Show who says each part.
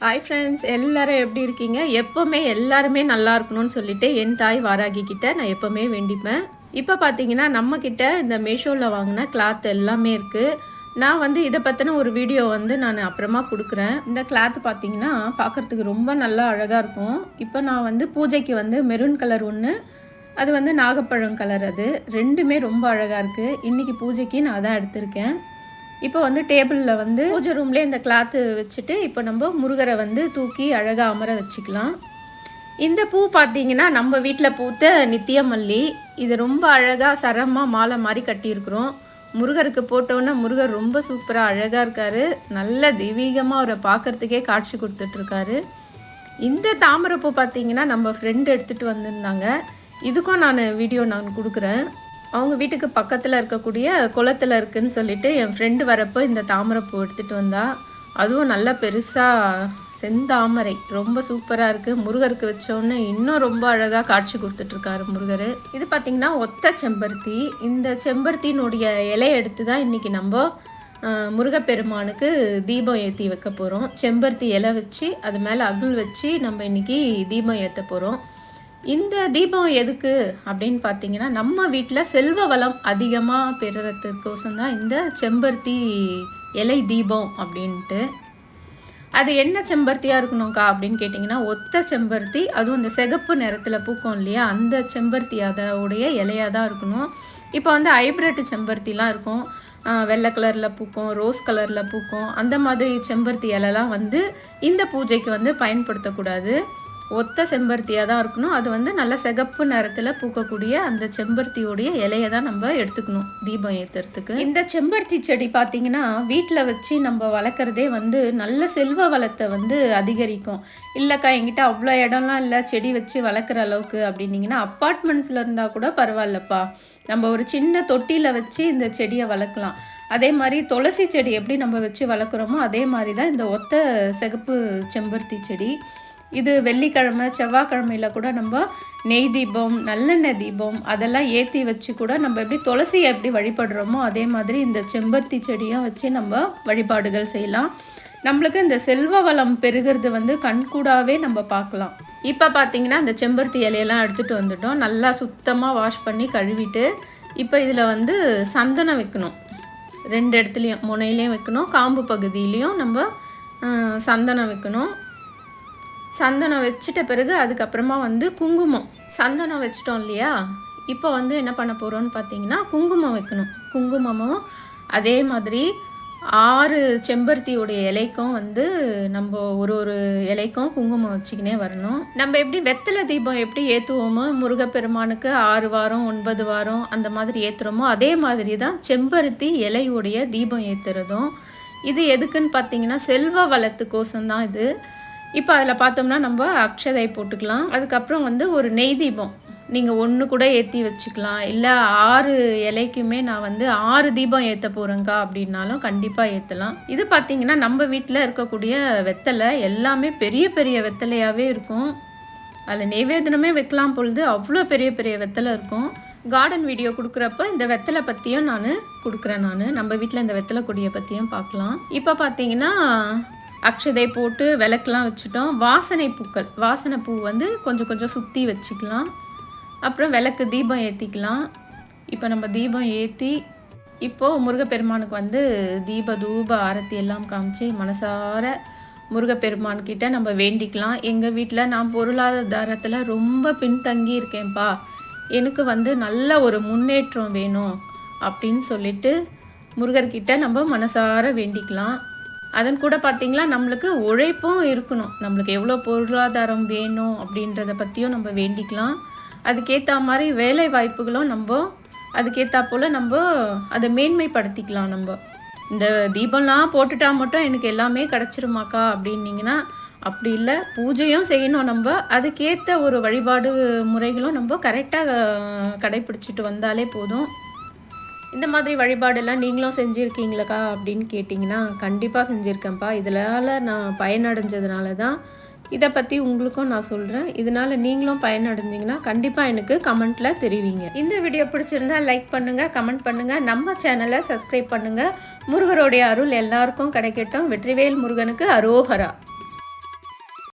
Speaker 1: Hi friends எல்லாரும் எப்படி இருக்கீங்க? எப்போவுமே எல்லாருமே நல்லா இருக்கணும்னு சொல்லிட்டு என் தாய் வாராகி கிட்ட நான் எப்போவுமே வேண்டிப்பேன். இப்போ பார்த்தீங்கன்னா நம்மக்கிட்ட இந்த மீஷோவில் வாங்கின கிளாத் எல்லாமே இருக்குது நான் வந்து இதை பற்றின ஒரு வீடியோ வந்து நான் அப்புறமா கொடுக்குறேன். இந்த கிளாத் பார்த்தீங்கன்னா பார்க்குறதுக்கு ரொம்ப நல்லா அழகாக இருக்கும். இப்போ நான் வந்து பூஜைக்கு வந்து மெரூன் கலர் ஒன்று அது வந்து நாகப்பழம் கலர் அது. ரெண்டுமே ரொம்ப அழகாக இருக்குது இன்றைக்கி பூஜைக்கு நான் அதான் எடுத்திருக்கேன். இப்போ வந்து டேபிளில் வந்து பூஜை ரூம்லேயே இந்த கிளாத்து வச்சுட்டு இப்போ நம்ம முருகரை வந்து தூக்கி அழகாக அமர வச்சுக்கலாம். இந்த பூ பார்த்தீங்கன்னா நம்ம வீட்டில் பூத்த நித்தியமல்லி. இது ரொம்ப அழகாக சரமாக மாலை மாதிரி கட்டியிருக்கிறோம். முருகருக்கு போட்டோன்னே முருகர் ரொம்ப சூப்பராக அழகாக இருக்கார். நல்ல தெய்வீகமாக அவரை பார்க்குறதுக்கே காட்சி கொடுத்துட்ருக்காரு. இந்த தாமரைப்பூ பார்த்தீங்கன்னா நம்ம ஃப்ரெண்டு எடுத்துகிட்டு வந்திருந்தாங்க. இதுக்கும் நான் வீடியோ நான் கொடுக்குறேன். அவங்க வீட்டுக்கு பக்கத்தில் இருக்கக்கூடிய குளத்தில் இருக்குன்னு சொல்லிட்டு என் ஃப்ரெண்டு வரப்போ இந்த தாமரைப்பூ எடுத்துகிட்டு வந்தா. அதுவும் நல்லா பெருசாக செந்தாமரை. ரொம்ப சூப்பராக இருக்குது முருகருக்கு வச்சோன்னே இன்னும் ரொம்ப அழகாக காட்சி கொடுத்துட்ருக்காரு முருகர். இது பார்த்திங்கன்னா ஒத்த செம்பருத்தி. இந்த செம்பருத்தினுடைய இலையை எடுத்து தான் இன்றைக்கி நம்ம முருகப்பெருமானுக்கு தீபம் ஏற்றி வைக்க போகிறோம் செம்பருத்தி இலை வச்சு அது மேலே அகுல் வச்சு நம்ம இன்றைக்கி தீபம் ஏற்ற போகிறோம் இந்த தீபம் எதுக்கு அப்படின்னு பார்த்தீங்கன்னா நம்ம வீட்டில் செல்வ வளம் அதிகமாக பெறுறதுக்கோசம் தான் இந்த செம்பருத்தி இலை தீபம் அப்படின்ட்டு. அது என்ன செம்பருத்தியாக இருக்கணும்க்கா அப்படின்னு கேட்டிங்கன்னா ஒத்த செம்பருத்தி அதுவும் இந்த சிகப்பு நிறத்தில் பூக்கும் இல்லையா அந்த செம்பருத்தி அதோடைய இலையாக தான் இருக்கணும். இப்போ வந்து ஹைப்ரிட் செம்பருத்திலாம் இருக்கும். வெள்ளை கலரில் பூக்கும் ரோஸ் கலரில் பூக்கும் அந்த மாதிரி செம்பருத்தி இலைலாம் வந்து இந்த பூஜைக்கு வந்து பயன்படுத்தக்கூடாது. ஒத்த செம்பருத்தியாக தான் இருக்கணும். அது வந்து நல்ல சிகப்பு நிறத்தில் பூக்கக்கூடிய அந்த செம்பருத்தியோடைய இலையை தான் நம்ம எடுத்துக்கணும் தீபம் ஏற்றுறதுக்கு இந்த செம்பருத்தி செடி பார்த்தீங்கன்னா வீட்டில் வச்சு நம்ம வளர்க்குறதே வந்து நல்ல செல்வ வளத்தை வந்து அதிகரிக்கும். இல்லைக்கா என்கிட்ட அவ்வளோ இடம்லாம் இல்லை செடி வச்சு வளர்க்குற அளவுக்கு அப்படின்னீங்கன்னா அப்பார்ட்மெண்ட்ஸில் இருந்தால் கூட பரவாயில்லப்பா. நம்ம ஒரு சின்ன தொட்டியில் வச்சு இந்த செடியை வளர்க்கலாம். அதே மாதிரி துளசி செடி எப்படி நம்ம வச்சு வளர்க்குறோமோ அதே மாதிரி தான் இந்த ஒத்த சிகப்பு செம்பருத்தி செடி இது வெள்ளிக்கிழமை செவ்வாய்க்கிழமையில கூட நம்ம நெய் தீபம் நல்லெண்ணெய் தீபம் அதெல்லாம் ஏற்றி வச்சு கூட நம்ம எப்படி துளசியை எப்படி வழிபடுறோமோ அதே மாதிரி இந்த செம்பருத்தி செடியும் வச்சு நம்ம வழிபாடுகள் செய்யலாம். நம்மளுக்கு இந்த செல்வ வளம் பெருகிறது வந்து கண்கூடாவே நம்ம பார்க்கலாம். இப்போ பார்த்தீங்கன்னா இந்த செம்பருத்தி இலையெல்லாம் எடுத்துகிட்டு வந்துட்டோம். நல்லா சுத்தமாக வாஷ் பண்ணி கழுவிட்டு இப்போ இதில் வந்து சந்தனம் வைக்கணும். ரெண்டு இடத்துலையும் முனையிலையும் வைக்கணும் காம்பு பகுதியிலையும் நம்ம சந்தனம் வைக்கணும். சந்தனம் வச்சிட்ட பிறகு அதுக்கப்புறமா வந்து குங்குமம். சந்தனம் வச்சிட்டோம் இல்லையா? இப்போ வந்து என்ன பண்ண போகிறோம்னு பார்த்தீங்கன்னா குங்குமம் வைக்கணும். குங்குமமும் அதே மாதிரி ஆறு செம்பருத்தியோடைய இலைக்கும் வந்து நம்ம ஒரு ஒரு இலைக்கும் குங்குமம் வச்சுக்கினே வரணும். நம்ம எப்படி வெத்தலை தீபம் எப்படி ஏற்றுவோமோ முருகப்பெருமானுக்கு ஆறு வாரம் ஒன்பது வாரம் அந்த மாதிரி ஏற்றுறோமோ அதே மாதிரி தான் செம்பருத்தி இலையுடைய தீபம் ஏற்றுறதும் இது எதுக்குன்னு பார்த்தீங்கன்னா செல்வ வளத்துக்கோசம் தான் இது. இப்போ அதில் பார்த்தோம்னா நம்ம அக்ஷதை போட்டுக்கலாம். அதுக்கப்புறம் வந்து ஒரு நெய் தீபம். நீங்கள் ஒன்று கூட ஏற்றி வச்சுக்கலாம். இல்லை ஆறு இலைக்குமே நான் வந்து ஆறு தீபம் ஏற்ற போகிறேங்க்கா அப்படின்னாலும் கண்டிப்பாக ஏற்றலாம் இது பார்த்திங்கன்னா நம்ம வீட்டில் இருக்கக்கூடிய வெத்தலை எல்லாமே பெரிய பெரிய வெத்தலையாகவே இருக்கும். அதில் நெய்வேதனமே வைக்கலாம் பொழுது அவ்வளோ பெரிய பெரிய வெத்தலை இருக்கும். கார்டன் வீடியோ கொடுக்குறப்ப இந்த வெத்தலை பற்றியும் நான் கொடுக்குறேன் நான். நம்ம வீட்டில் இந்த வெத்தலை கொடியை பற்றியும் பார்க்கலாம். இப்போ பார்த்தீங்கன்னா அக்ஷதை போட்டு விளக்கெலாம் வச்சுட்டோம். வாசனை பூக்கள். வாசனை பூ வந்து கொஞ்சம் கொஞ்சம் சுற்றி வச்சுக்கலாம். அப்புறம் விளக்கு தீபம் ஏற்றிக்கலாம் இப்போ நம்ம தீபம் ஏற்றி இப்போது முருகப்பெருமானுக்கு வந்து தீப தூப ஆரத்தி எல்லாம் காமிச்சு மனசார முருகப்பெருமான்கிட்ட நம்ம வேண்டிக்கலாம். எங்கள் வீட்டில் நான் பொருளாதாரத்தில் ரொம்ப பின்தங்கி இருக்கேன்ப்பா. எனக்கு வந்து நல்ல ஒரு முன்னேற்றம் வேணும் அப்படின்னு சொல்லிட்டு முருகர்கிட்ட நம்ம மனசார வேண்டிக்கலாம். அதன் கூட பார்த்திங்களா நம்மளுக்கு உழைப்பும் இருக்கணும். நம்மளுக்கு எவ்வளோ பொருளாதாரம் வேணும் அப்படின்றத பற்றியும் நம்ம வேண்டிக்கலாம். அதுக்கேற்ற மாதிரி வேலை வாய்ப்புகளும் நம்ம அதுக்கேற்றா போல் நம்ம அதை மேன்மைப்படுத்திக்கலாம் நம்ம. இந்த தீபம்லாம் போட்டுட்டா மட்டும் எனக்கு எல்லாமே கிடச்சிருமாக்கா அப்படின்னிங்கன்னா அப்படி இல்லை. பூஜையும் செய்யணும் நம்ம. அதுக்கேற்ற ஒரு வழிபாடு முறைகளும் நம்ம கரெக்டாக கடைப்பிடிச்சிட்டு வந்தாலே போதும். இந்த மாதிரி வழிபாடெல்லாம் நீங்களும் செஞ்சுருக்கீங்களக்கா அப்படின்னு கேட்டிங்கன்னா கண்டிப்பாக செஞ்சுருக்கேன்ப்பா. இதனால் நான் பயனடைஞ்சதுனால தான் இதை பற்றி உங்களுக்கும் நான் சொல்கிறேன் இதனால் நீங்களும் பயனடைஞ்சிங்கன்னா கண்டிப்பாக எனக்கு கமெண்ட்டில் தெரிவிங்க. இந்த வீடியோ பிடிச்சிருந்தா லைக் பண்ணுங்கள் கமெண்ட் பண்ணுங்கள் நம்ம சேனலை சப்ஸ்கிரைப் பண்ணுங்கள் முருகருடைய அருள் எல்லாருக்கும் கிடைக்கட்டும். வெற்றிவேல் முருகனுக்கு அரோஹரா.